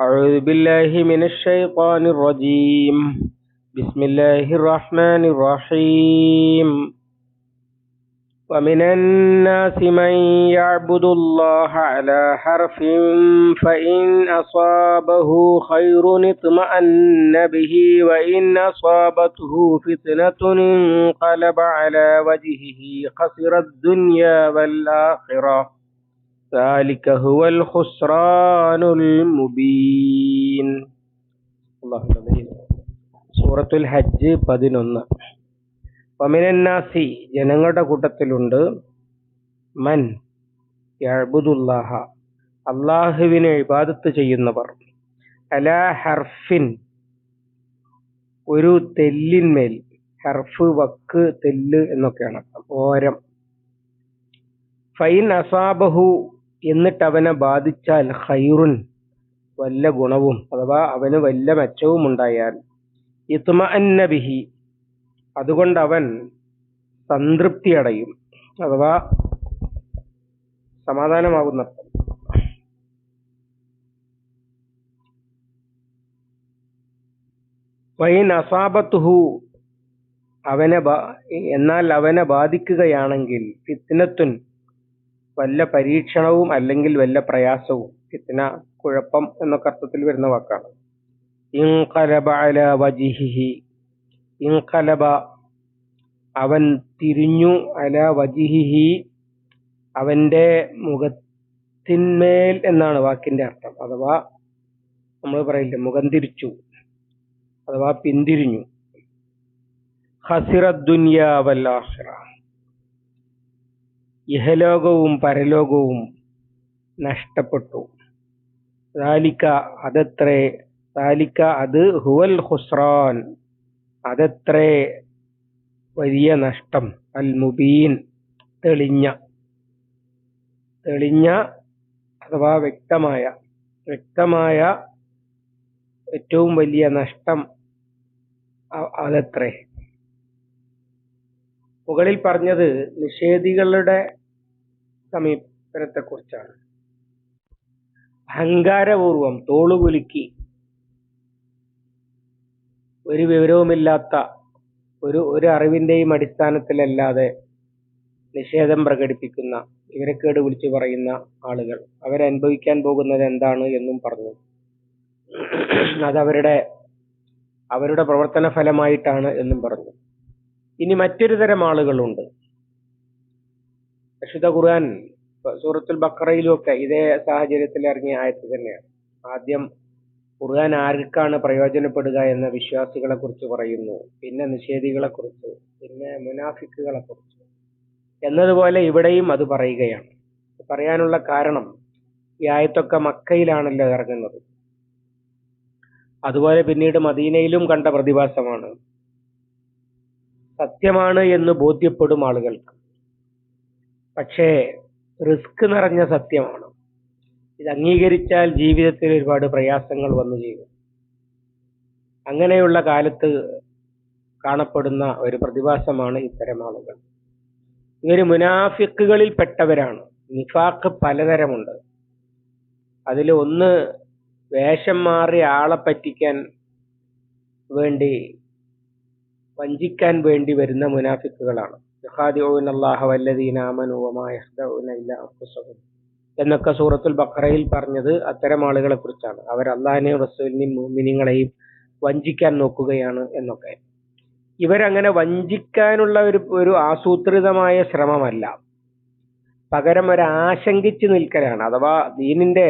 أعوذ بالله من الشيطان الرجيم. بسم الله الرحمن الرحيم. ومن الناس من يعبد الله على حرف فإن أصابه خير اطمأن به وإن أصابته فتنة انقلب على وجهه خسر الدنيا والآخرة. ذلك هو الخسران المبين الله സൂറത്തുൽ ഹജ്ജ് പതിനൊന്ന് വമിനന്നാസി ജനങ്ങളുടെ കൂട്ടത്തിലുണ്ട് മൻ യഅ്ബുദുല്ലാഹ അള്ളാഹുവിനെ ഇബാദത്ത് ചെയ്യുന്നവർ അലാ ഹർഫിൻ ഒരു തെല്ലിന്മേൽ ഹർഫ് വക്ക് തെല്ല് എന്നൊക്കെയാണ് ഓരം ഫൈൻ അസാബഹു എന്നിട്ട് അവനെ ബാധിച്ചാൽ ഹൈറുൻ വല്ല ഗുണവും അഥവാ അവന് വല്ല മെച്ചവും ഉണ്ടായാൽ. ഇത്മഅന്ന ബിഹി അതുകൊണ്ട് അവൻ സംതൃപ്തി അടയും അഥവാ സമാധാനമാകുന്ന വൈൻ അസാബത്തുഹു. അവനെ എന്നാൽ അവനെ ബാധിക്കുകയാണെങ്കിൽ ഫിത്നത്തുൻ വല്ല പരീക്ഷണവും അല്ലെങ്കിൽ വല്ല പ്രയാസവും ഫിത്ന കുഴപ്പം എന്നൊക്കെ അർത്ഥത്തിൽ വരുന്ന വാക്കാണ്. അല വജിഹിഹി. അവൻ തിരിഞ്ഞു അല വജിഹിഹി അവന്റെ മുഖത്തിന്മേൽ എന്നാണ് വാക്കിന്റെ അർത്ഥം. അഥവാ നമ്മൾ പറയില്ലേ മുഖം തിരിച്ചു അഥവാ പിന്തിരിഞ്ഞു. ഹസിറ ദുന്യാവല്ലാഹിറ ഇഹലോകവും പരലോകവും നഷ്ടപ്പെട്ടു. ദാലിക്ക അതത്രേ ദാലിക്ക അത് ഹുവൽ ഹുസ്രാൻ അതത്രേ വലിയ നഷ്ടം അൽ മുബീൻ തെളിഞ്ഞ തെളിഞ്ഞ അഥവാ വ്യക്തമായ വ്യക്തമായ ഏറ്റവും വലിയ നഷ്ടം അതത്രേ. മുകളിൽ പറഞ്ഞത് നിഷേധികളുടെ സമീപനത്തെക്കുറിച്ചാണ്. അഹങ്കാരപൂർവം തോളുകുലുക്കി ഒരു വിവരവുമില്ലാത്ത ഒരു ഒരു അറിവിന്റെയും അടിസ്ഥാനത്തിലല്ലാതെ നിഷേധം പ്രകടിപ്പിക്കുന്ന വിവരക്കേട് വിളിച്ചു പറയുന്ന ആളുകൾ. അവരനുഭവിക്കാൻ പോകുന്നത് എന്താണ് എന്നും പറഞ്ഞു. അതവരുടെ അവരുടെ പ്രവർത്തന ഫലമായിട്ടാണ് എന്നും പറഞ്ഞു. ഇനി മറ്റൊരു തരം ആളുകളുണ്ട്. വിശുദ്ധ ഖുർആൻ സൂറത്തുൽ ബക്കറയിലും ഒക്കെ ഇതേ സാഹചര്യത്തിൽ ഇറങ്ങിയ ആയത്ത് തന്നെയാണ്. ആദ്യം ഖുർആൻ ആർക്കാണ് പ്രയോജനപ്പെടുക എന്ന വിശ്വാസികളെ കുറിച്ച് പറയുന്നു പിന്നെ നിഷേധികളെ കുറിച്ച് പിന്നെ മുനാഫിക്കുകളെ കുറിച്ച് എന്നതുപോലെ ഇവിടെയും അത് പറയുകയാണ്. പറയാനുള്ള കാരണം ഈ ആയത്തൊക്കെ മക്കയിലാണല്ലോ ഇറങ്ങുന്നത്. അതുപോലെ പിന്നീട് മദീനയിലും കണ്ട പ്രതിഭാസമാണ്. സത്യമാണ് എന്ന് ബോധ്യപ്പെടും ആളുകൾക്ക്. പക്ഷേ റിസ്ക് നിറഞ്ഞ സത്യമാണ്. ഇത് അംഗീകരിച്ചാൽ ജീവിതത്തിൽ ഒരുപാട് പ്രയാസങ്ങൾ വന്നു ചെയ്യും അങ്ങനെയുള്ള കാലത്ത് കാണപ്പെടുന്ന ഒരു പ്രതിഭാസമാണ് ഇത്തരം ആളുകൾ. ഇവർ മുനാഫിക്കുകളിൽ പെട്ടവരാണ്. നിഫാക്ക് പലതരമുണ്ട്. അതിൽ ഒന്ന് വേഷം മാറി ആളെ പറ്റിക്കാൻ വേണ്ടി വഞ്ചിക്കാൻ വേണ്ടി വരുന്ന മുനാഫിക്കുകളാണ്. എന്നൊക്കെ സൂറത്തുൽ ബഖറയിൽ പറഞ്ഞത് അത്തരം ആളുകളെ കുറിച്ചാണ്. അവർ അള്ളാഹിനെയും റസൂലിനെയും മോമിനിങ്ങളെയും വഞ്ചിക്കാൻ നോക്കുകയാണ് എന്നൊക്കെ. ഇവരങ്ങനെ വഞ്ചിക്കാനുള്ള ഒരു ഒരു ആസൂത്രിതമായ ശ്രമമല്ല. പകരം ഒരു ആശങ്കിച്ചു നിൽക്കലാണ്. അഥവാ ദീനിന്റെ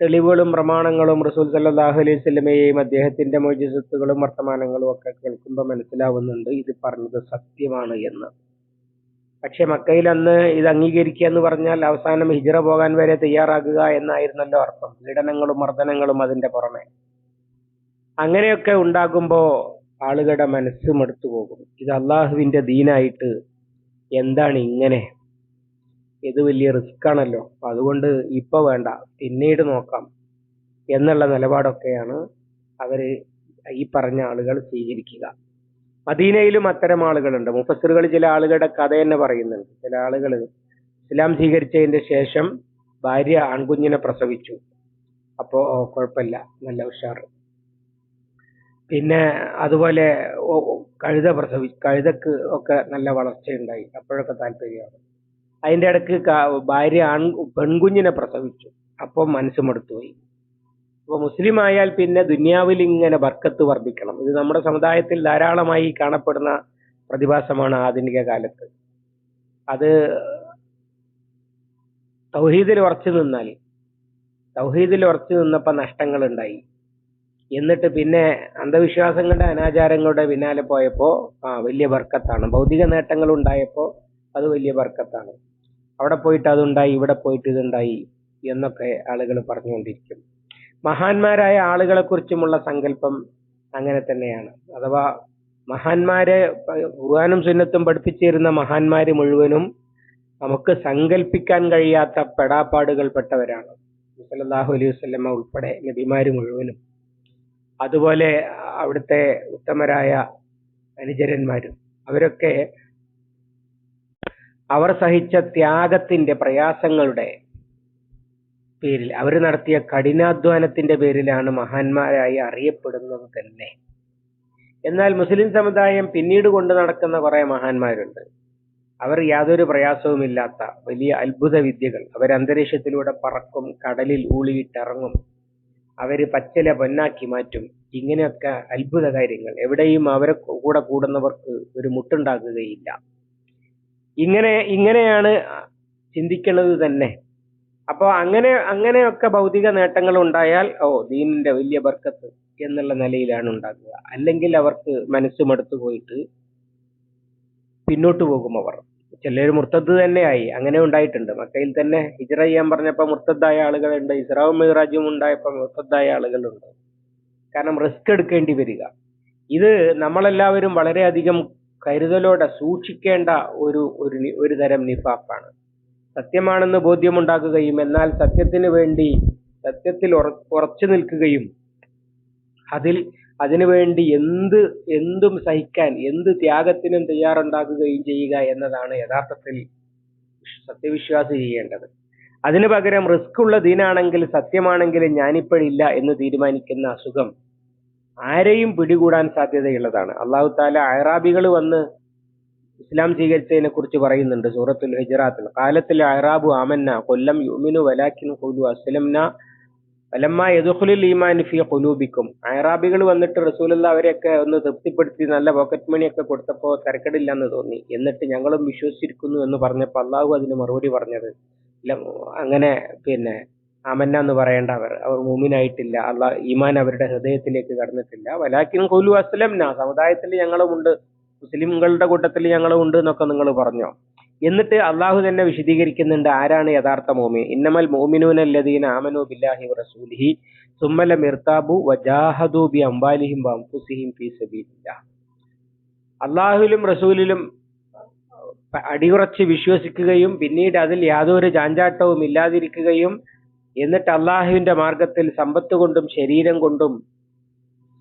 തെളിവുകളും പ്രമാണങ്ങളും റസൂൽ സല്ലാഹു അലൈഹി സ്വലമയെയും അദ്ദേഹത്തിന്റെ മുഅ്ജിസത്തുകളും വർത്തമാനങ്ങളും ഒക്കെ കേൾക്കുമ്പോൾ മനസ്സിലാവുന്നുണ്ട് ഇത് പറഞ്ഞത് സത്യമാണ് എന്ന്. പക്ഷെ മക്കയിൽ അന്ന് ഇത് അംഗീകരിക്കുക എന്ന് പറഞ്ഞാൽ അവസാനം ഹിജറ പോകാൻ വരെ തയ്യാറാകുക എന്നായിരുന്നല്ലോ അർത്ഥം. പീഡനങ്ങളും മർദ്ദനങ്ങളും അതിന്റെ പുറമെ. അങ്ങനെയൊക്കെ ഉണ്ടാകുമ്പോ ആളുകളുടെ മനസ്സ് മടുത്തു പോകും. ഇത് അള്ളാഹുവിന്റെ ദീനായിട്ട് എന്താണ് ഇങ്ങനെ ഇത് വലിയ റിസ്ക് ആണല്ലോ. അതുകൊണ്ട് ഇപ്പൊ വേണ്ട പിന്നീട് നോക്കാം എന്നുള്ള നിലപാടൊക്കെയാണ് അവർ ഈ പറഞ്ഞ ആളുകൾ സ്വീകരിക്കുക. മദീനയിലും അത്തരം ആളുകളുണ്ട്. മുഫസ്സിറുകൾ ചില ആളുകളുടെ കഥ തന്നെ പറയുന്നുണ്ട്. ചില ആളുകൾ ഇസ്ലാം സ്വീകരിച്ചതിന്റെ ശേഷം ഭാര്യ ആൺകുഞ്ഞിനെ പ്രസവിച്ചു. അപ്പോ കുഴപ്പമില്ല. നല്ല ഉഷാർ പിന്നെ അതുപോലെ കഴുത പ്രസവി കഴുതക്ക് ഒക്കെ നല്ല വളർച്ചയുണ്ടായി. അപ്പോഴൊക്കെ താല്പര്യമാണ്. അതിന്റെ ഇടയ്ക്ക് ഭാര്യ ആൺ പെൺകുഞ്ഞിനെ പ്രസവിച്ചു. അപ്പൊ മനസ്സ് മടുത്തുപോയി. അപ്പൊ മുസ്ലിം ആയാൽ പിന്നെ ദുനിയാവിൽ ഇങ്ങനെ ബർക്കത്ത് വർദ്ധിക്കണം. ഇത് നമ്മുടെ സമുദായത്തിൽ ധാരാളമായി കാണപ്പെടുന്ന പ്രതിഭാസമാണ് ആധുനിക കാലത്ത്. അത് തൗഹീദിൽ ഉറച്ചു നിന്നാൽ തൗഹീദിൽ ഉറച്ചു നിന്നപ്പോ നഷ്ടങ്ങൾ ഉണ്ടായി എന്നിട്ട് പിന്നെ അന്ധവിശ്വാസങ്ങളുടെ അനാചാരങ്ങളുടെ പിന്നാലെ പോയപ്പോ ആ വലിയ ബർക്കത്താണ്. ഭൗതിക നേട്ടങ്ങൾ ഉണ്ടായപ്പോ അത് വലിയ ബർക്കത്താണ്. അവിടെ പോയിട്ട് അതുണ്ടായി ഇവിടെ പോയിട്ട് ഇതുണ്ടായി എന്നൊക്കെ ആളുകൾ പറഞ്ഞുകൊണ്ടിരിക്കും. മഹാന്മാരായ ആളുകളെ കുറിച്ചുമുള്ള സങ്കല്പം അങ്ങനെ തന്നെയാണ്. അഥവാ മഹാന്മാരെ ഖുർആാനും സുന്നത്തും പഠിപ്പിച്ചിരുന്ന മഹാന്മാര് മുഴുവനും നമുക്ക് സങ്കല്പിക്കാൻ കഴിയാത്ത പെടാപ്പാടുകൾ പെട്ടവരാണ്. സല്ലല്ലാഹു അലൈഹി വസല്ലമ ഉൾപ്പെടെ നബിമാര് മുഴുവനും. അതുപോലെ അവിടുത്തെ ഉത്തമരായ അനുചരന്മാരും. അവരൊക്കെ അവർ സഹിച്ച ത്യാഗത്തിന്റെ പ്രയാസങ്ങളുടെ പേരിൽ അവർ നടത്തിയ കഠിനാധ്വാനത്തിന്റെ പേരിലാണ് മഹാന്മാരായി അറിയപ്പെടുന്നത് തന്നെ. എന്നാൽ മുസ്ലിം സമുദായം പിന്നീട് കൊണ്ട് നടക്കുന്ന കുറെ മഹാന്മാരുണ്ട്. അവർ യാതൊരു പ്രയാസവുമില്ലാത്ത വലിയ അത്ഭുത വിദ്യകൾ. അവർ അന്തരീക്ഷത്തിലൂടെ പറക്കും കടലിൽ ഊളിയിട്ടിറങ്ങും. അവർ പച്ചില പൊന്നാക്കി മാറ്റും. ഇങ്ങനെയൊക്കെ അത്ഭുത കാര്യങ്ങൾ. എവിടെയും അവരെ കൂടെ കൂടുന്നവർക്ക് ഒരു മുട്ടുണ്ടാകുകയില്ല. ഇങ്ങനെ ഇങ്ങനെയാണ് ചിന്തിക്കുന്നത് തന്നെ. അപ്പോൾ അങ്ങനെ അങ്ങനെയൊക്കെ ഭൗതിക നേട്ടങ്ങൾ ഉണ്ടായാൽ ഓ ദീനിന്റെ വലിയ ബർക്കത്ത് എന്നുള്ള നിലയിലാണ് ഉണ്ടാക്കുക അല്ലെങ്കിൽ അവർക്ക് മനസ്സ് മടുത്തു പോയിട്ട് പിന്നോട്ട് പോകും അവർ. ചിലർ മുർത്തദ് തന്നെയായി അങ്ങനെ ഉണ്ടായിട്ടുണ്ട്. മക്കയിൽ തന്നെ ഹിജറ ചെയ്യാൻ പറഞ്ഞപ്പോ മുർത്തദ്ദായ ആളുകളുണ്ട്. ഇസ്രാവും മിറാജും ഉണ്ടായപ്പോ മുർത്തദ്ദായ ആളുകളുണ്ട്. കാരണം റിസ്ക് എടുക്കേണ്ടി വരിക. ഇത് നമ്മളെല്ലാവരും വളരെയധികം കരുതലോടെ സൂക്ഷിക്കേണ്ട ഒരു ഒരു തരം നിഫാപ്പാണ്. സത്യമാണെന്ന് ബോധ്യമുണ്ടാക്കുകയും എന്നാൽ സത്യത്തിന് വേണ്ടി സത്യത്തിൽ ഉറ- ഉറച്ചു നിൽക്കുകയും അതിൽ അതിനുവേണ്ടി എന്ത് എന്തും സഹിക്കാൻ എന്ത് ത്യാഗത്തിനും തയ്യാറുണ്ടാക്കുകയും ചെയ്യുക എന്നതാണ് യഥാർത്ഥത്തിൽ സത്യവിശ്വാസി ചെയ്യേണ്ടത്. അതിനു പകരം റിസ്ക് ഉള്ള ദീനാണെങ്കിൽ സത്യമാണെങ്കിൽ ഞാനിപ്പോഴില്ല എന്ന് തീരുമാനിക്കുന്ന അസുഖം ആരെയും പിടികൂടാൻ സാധ്യതയുള്ളതാണ്. അള്ളാഹു താല അയറാബികൾ വന്ന് ഇസ്ലാം സ്വീകരിച്ചതിനെ കുറിച്ച് പറയുന്നുണ്ട്. സൂറത്തുൽ ഹിജറാത്തിൽ കാലത്തിൽ അയറാബു ആമന്ന കൊല്ലം യുമിനു വലാഖിൻ കൊലു അസ്ലംന വലമ്മ യദുഖുലുൽ ഈമാൻ ഫി ഖുലൂബിക്കും. അയറാബികൾ വന്നിട്ട് റസൂലുള്ള അവരെയൊക്കെ ഒന്ന് തൃപ്തിപ്പെടുത്തി നല്ല പോക്കറ്റ് മണിയൊക്കെ കൊടുത്തപ്പോൾ തിരക്കടില്ലെന്ന് തോന്നി. എന്നിട്ട് ഞങ്ങളും വിശ്വസിച്ചിരിക്കുന്നു എന്ന് പറഞ്ഞപ്പോൾ അള്ളാഹു അതിന് മറുപടി പറഞ്ഞത്. അങ്ങനെ പിന്നെ ആമന്ന എന്ന് പറയേണ്ട അവർ അവർ മൂമിനായിട്ടില്ല. അള്ളാഹ് ഈമാൻ അവരുടെ ഹൃദയത്തിലേക്ക് കടന്നിട്ടില്ല. വലാക്കിൻ കൊലു അസ്ലംന സമുദായത്തിൽ ഞങ്ങളുമുണ്ട് മുസ്ലിംകളുടെ കൂട്ടത്തിൽ ഞങ്ങളുമുണ്ട് എന്നൊക്കെ നിങ്ങൾ പറഞ്ഞോ? എന്നിട്ട് അള്ളാഹു തന്നെ വിശദീകരിക്കുന്നുണ്ട് ആരാണ് യഥാർത്ഥ മോമി. ഇന്നമൽ മോമിനൂൻ ആമനു ബില്ലാഹി റസൂലിഹി സുമ്മല മിർതാബു വജാഹദു ബി അംബാലിഹിം വഅൻഫുസിഹിം ഫി സബീലില്ല. അള്ളാഹുലും റസൂലിലും അടിയുറച്ച് വിശ്വസിക്കുകയും പിന്നീട് അതിൽ യാതൊരു ചാഞ്ചാട്ടവും ഇല്ലാതിരിക്കുകയും എന്നിട്ട് അള്ളാഹുവിന്റെ മാർഗത്തിൽ സമ്പത്ത് കൊണ്ടും ശരീരം കൊണ്ടും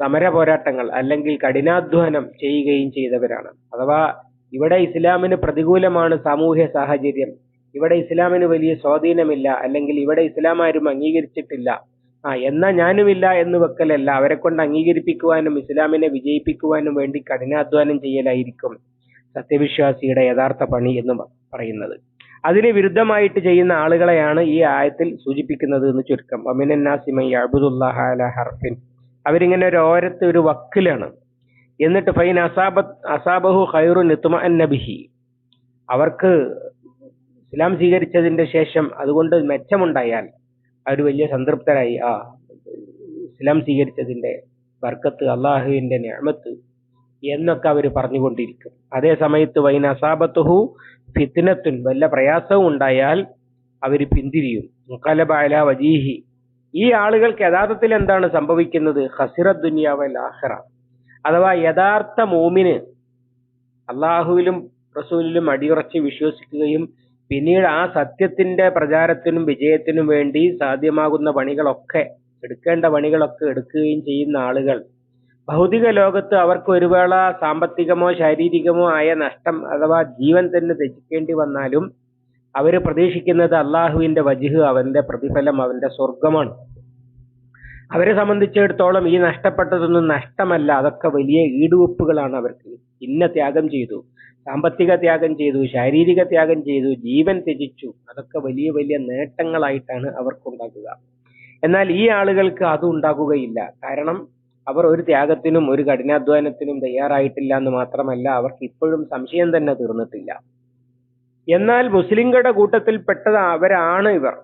സമര പോരാട്ടങ്ങൾ അല്ലെങ്കിൽ കഠിനാധ്വാനം ചെയ്യുകയും ചെയ്തവരാണ്. അഥവാ ഇവിടെ ഇസ്ലാമിന് പ്രതികൂലമാണ് സാമൂഹ്യ സാഹചര്യം. ഇവിടെ ഇസ്ലാമിന് വലിയ സ്വാധീനമില്ല അല്ലെങ്കിൽ ഇവിടെ ഇസ്ലാം ആരും അംഗീകരിച്ചിട്ടില്ല. ആ എന്നാ ഞാനുമില്ല എന്ന് വെക്കലല്ല. അവരെ കൊണ്ട് അംഗീകരിപ്പിക്കുവാനും ഇസ്ലാമിനെ വിജയിപ്പിക്കുവാനും വേണ്ടി കഠിനാധ്വാനം ചെയ്യലായിരിക്കും സത്യവിശ്വാസിയുടെ യഥാർത്ഥ പണി എന്ന് പറയുന്നത്. അതിന് വിരുദ്ധമായിട്ട് ചെയ്യുന്ന ആളുകളെയാണ് ഈ ആയത്തിൽ സൂചിപ്പിക്കുന്നത് എന്ന് ചുരുക്കം. ഹർഫിൻ. അവരിങ്ങനെ ഒരു ഓരത്തെ ഒരു വക്കിലാണ്. എന്നിട്ട് ഫൈൻ അസാബത്ത് അസാബഹു ഖൈറു നബിഹി അവർക്ക് ഇസ്ലാം സ്വീകരിച്ചതിന്റെ ശേഷം അതുകൊണ്ട് മെച്ചമുണ്ടായാൽ അവർ വലിയ സംതൃപ്തരായി. ആ ഇസ്ലാം സ്വീകരിച്ചതിന്റെ ബർക്കത്ത് അള്ളാഹുവിന്റെ ഞാമത്ത് എന്നൊക്കെ അവർ പറഞ്ഞുകൊണ്ടിരിക്കും. അതേ സമയത്ത് വൈൻ അസാബത്തുഹു ഫിത്തിനത്തുൻ വല്ല പ്രയാസവും ഉണ്ടായാൽ അവർ പിന്തിരിയും. മുഖലബ അല വജീഹി. ഈ ആളുകൾക്ക് യഥാർത്ഥത്തിൽ എന്താണ് സംഭവിക്കുന്നത്? ഹസിറത് ദുനിയാവൽ ആഹ്റ അഥവാ യഥാർത്ഥ മോമിന് അള്ളാഹുവിലും റസൂലിലും അടിയുറച്ച് വിശ്വസിക്കുകയും പിന്നീട് ആ സത്യത്തിന്റെ പ്രചാരത്തിനും വിജയത്തിനും വേണ്ടി സാധ്യമാകുന്ന പണികളൊക്കെ എടുക്കേണ്ട പണികളൊക്കെ എടുക്കുകയും ചെയ്യുന്ന ആളുകൾ ഭൗതിക ലോകത്ത് അവർക്ക് ഒരു വേള സാമ്പത്തികമോ ശാരീരികമോ ആയ നഷ്ടം അഥവാ ജീവൻ തന്നെ ത്യജിക്കേണ്ടി വന്നാലും അവർ പ്രതീക്ഷിക്കുന്നത് അള്ളാഹുവിന്റെ വജിഹ് അവന്റെ പ്രതിഫലം അവന്റെ സ്വർഗമാണ് അവരെ സംബന്ധിച്ചിടത്തോളം ഈ നഷ്ടപ്പെട്ടതൊന്നും നഷ്ടമല്ല. അതൊക്കെ വലിയ ഈടുവെപ്പുകളാണ് അവർക്ക്. ഇന്ന ത്യാഗം ചെയ്തു സാമ്പത്തിക ത്യാഗം ചെയ്തു ശാരീരിക ത്യാഗം ചെയ്തു ജീവൻ ത്യജിച്ചു. അതൊക്കെ വലിയ വലിയ നേട്ടങ്ങളായിട്ടാണ് അവർക്കുണ്ടാക്കുക എന്നാൽ ഈ ആളുകൾക്ക് അത് ഉണ്ടാകുകയില്ല. കാരണം അവർ ഒരു ത്യാഗത്തിനും ഒരു കഠിനാധ്വാനത്തിനും തയ്യാറായിട്ടില്ല എന്ന് മാത്രമല്ല അവർക്ക് ഇപ്പോഴും സംശയം തന്നെ തീർന്നിട്ടില്ല. എന്നാൽ മുസ്ലിങ്ങളുടെ കൂട്ടത്തിൽ പെട്ടത് അവരാണ് ഇവർ.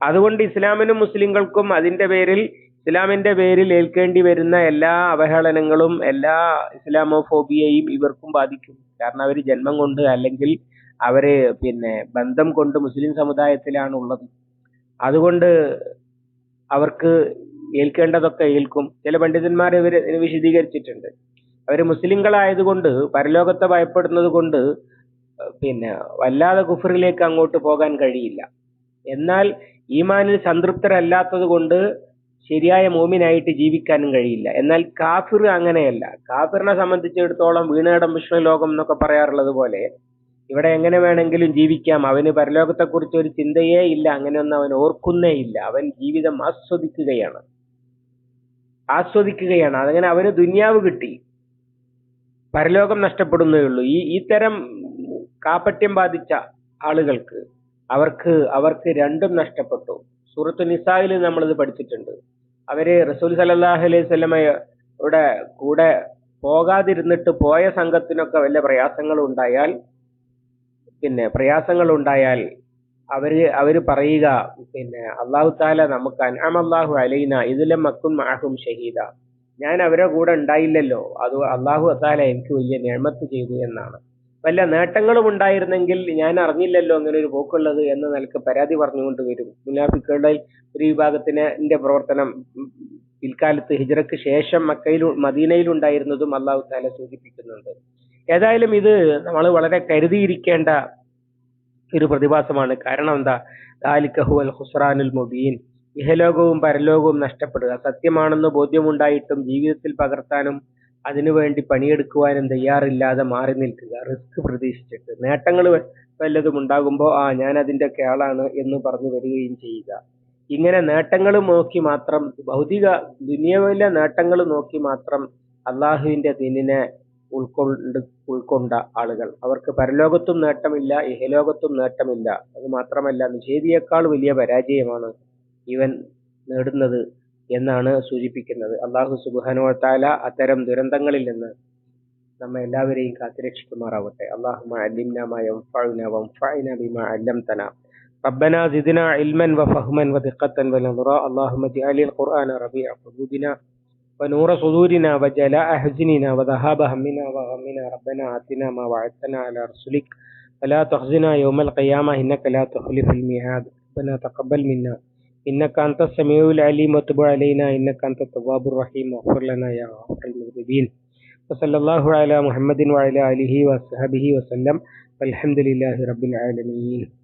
അതുകൊണ്ട് ഇസ്ലാമിനും മുസ്ലിങ്ങൾക്കും അതിന്റെ പേരിൽ ഇസ്ലാമിന്റെ പേരിൽ ഏൽക്കേണ്ടി വരുന്ന എല്ലാ അവഹേളനങ്ങളും എല്ലാ ഇസ്ലാമോഫോബിയയും ഇവർക്കും ബാധിക്കും. കാരണം അവർ ജന്മം കൊണ്ട് അല്ലെങ്കിൽ അവർ പിന്നെ ബന്ധം കൊണ്ട് മുസ്ലിം സമുദായത്തിലാണ് ഉള്ളത്. അതുകൊണ്ട് അവർക്ക് ഏൽക്കേണ്ടതൊക്കെ ഏൽക്കും. ചില പണ്ഡിതന്മാർ ഇവർ വിശദീകരിച്ചിട്ടുണ്ട്. അവർ മുസ്ലിങ്ങളായതുകൊണ്ട് പരലോകത്തെ ഭയപ്പെടുന്നത് കൊണ്ട് പിന്നെ വല്ലാതെ കുഫറിലേക്ക് അങ്ങോട്ട് പോകാൻ കഴിയില്ല. എന്നാൽ ഈമാനിൽ സംതൃപ്തരല്ലാത്തത് കൊണ്ട് ശരിയായ മോമിനായിട്ട് ജീവിക്കാനും കഴിയില്ല. എന്നാൽ കാഫിർ അങ്ങനെയല്ല. കാഫിറിനെ സംബന്ധിച്ചിടത്തോളം വീണേടം വിഷ്ണു ലോകം എന്നൊക്കെ പറയാറുള്ളത് പോലെ ഇവിടെ എങ്ങനെ വേണമെങ്കിലും ജീവിക്കാം. അവന് പരലോകത്തെക്കുറിച്ച് ഒരു ചിന്തയേ ഇല്ല. അങ്ങനെയൊന്നും അവൻ ഓർക്കുന്നേ ഇല്ല. അവൻ ജീവിതം ആസ്വദിക്കുകയാണ്. ആസ്വദിക്കുകയാണ്. അതങ്ങനെ അവന് ദുന്യാവ് കിട്ടി. പരലോകം നഷ്ടപ്പെടുന്നേ ഉള്ളൂ. ഈ ഇത്തരം കാപ്പട്യം ബാധിച്ച ആളുകൾക്ക് അവർക്ക് അവർക്ക് രണ്ടും നഷ്ടപ്പെട്ടു. സൂറത്ത് നിസായിൽ നമ്മളിത് പഠിച്ചിട്ടുണ്ട്. അവർ റസൂൽ സലല്ലാഹു അലൈഹി സ്വലമയുടെ കൂടെ പോകാതിരുന്നിട്ട് പോയ സംഘത്തിനൊക്കെ വല്ല പ്രയാസങ്ങൾ ഉണ്ടായാൽ പിന്നെ പ്രയാസങ്ങൾ ഉണ്ടായാൽ അവർ അവർ പറയുക പിന്നെ അള്ളാഹു താല നമുക്ക് അൻഅമല്ലാഹു അലൈന ഇതിലെ മക്കും മാഹും ഷഹീദ. ഞാൻ അവരെ കൂടെ ഉണ്ടായില്ലല്ലോ അത് അള്ളാഹു താല എനിക്ക് വലിയ നിയമത്ത് ചെയ്തു എന്നാണ്. വല്ല നേട്ടങ്ങളും ഉണ്ടായിരുന്നെങ്കിൽ ഞാൻ അറിഞ്ഞില്ലല്ലോ അങ്ങനെ ഒരു പോക്കുള്ളത് എന്ന നിലയ്ക്ക് പരാതി പറഞ്ഞുകൊണ്ട് വരും. മുനാഫിക്കുകളുടെ ഒരു വിഭാഗത്തിന്റെ പ്രവർത്തനം പിൽക്കാലത്ത് ഹിജറയ്ക്ക് ശേഷം മക്കയിൽ മദീനയിൽ ഉണ്ടായിരുന്നതും അള്ളാഹു താല സൂചിപ്പിക്കുന്നുണ്ട്. ഏതായാലും ഇത് നമ്മൾ വളരെ കരുതിയിരിക്കേണ്ട ഒരു പ്രതിഭാസമാണ്. കാരണം എന്താ? ദാലിക്കഹു അൽ ഹുസ്റാനുൽ മുബീൻ. ഇഹലോകവും പരലോകവും നഷ്ടപ്പെടുക. സത്യമാണെന്ന് ബോധ്യമുണ്ടായിട്ടും ജീവിതത്തിൽ പകർത്താനും അതിനുവേണ്ടി പണിയെടുക്കുവാനും തയ്യാറില്ലാതെ മാറി നിൽക്കുക. റിസ്ക് പ്രതീക്ഷിച്ചിട്ട്. നേട്ടങ്ങൾ വല്ലതും ഉണ്ടാകുമ്പോൾ ആ ഞാൻ അതിന്റെ ഒക്കെ ആളാണ് എന്ന് പറഞ്ഞു വരികയും ചെയ്യുക. ഇങ്ങനെ നേട്ടങ്ങൾ നോക്കി മാത്രം ഭൗതിക ദുനിയവിലെ നേട്ടങ്ങൾ നോക്കി മാത്രം അള്ളാഹുവിന്റെ ദിനിനെ ഉൾക്കൊണ്ട് ഉൾക്കൊണ്ട ആളുകൾ അവർക്ക് പരലോകത്തും നേട്ടമില്ല ഇഹലോകത്തും നേട്ടമില്ല അത് മാത്രമല്ല നിഷേധിയേക്കാൾ വലിയ പരാജയമാണ് ഇവൻ നേടുന്നത് എന്നാണ് സൂചിപ്പിക്കുന്നത് അള്ളാഹു സുബാനോ താല അത്തരം ദുരന്തങ്ങളിൽ നിന്ന് നമ്മെ എല്ലാവരെയും കാത്തുരക്ഷിക്കുമാറാവട്ടെ അള്ളാഹു علمتنا ربنا زدنا علما وفهما ودقة ونظرا اللهم اجعل القرآن ربيع قلوبنا ونور صدورنا وجلاء حزننا وذهاب همنا وغمنا. ربنا آتنا ما وعدتنا على رسلك. ولا تخزنا يوم القيامة إنك لا تخلف الميعاد. ربنا تقبل منا. إنك أنت السميع العليم وتب علينا. إنك أنت التواب الرحيم. واغفر لنا يا غافر المذنبين. وصلى الله على محمد وعلى آله وصحبه وسلم. والحمد لله رب العالمين.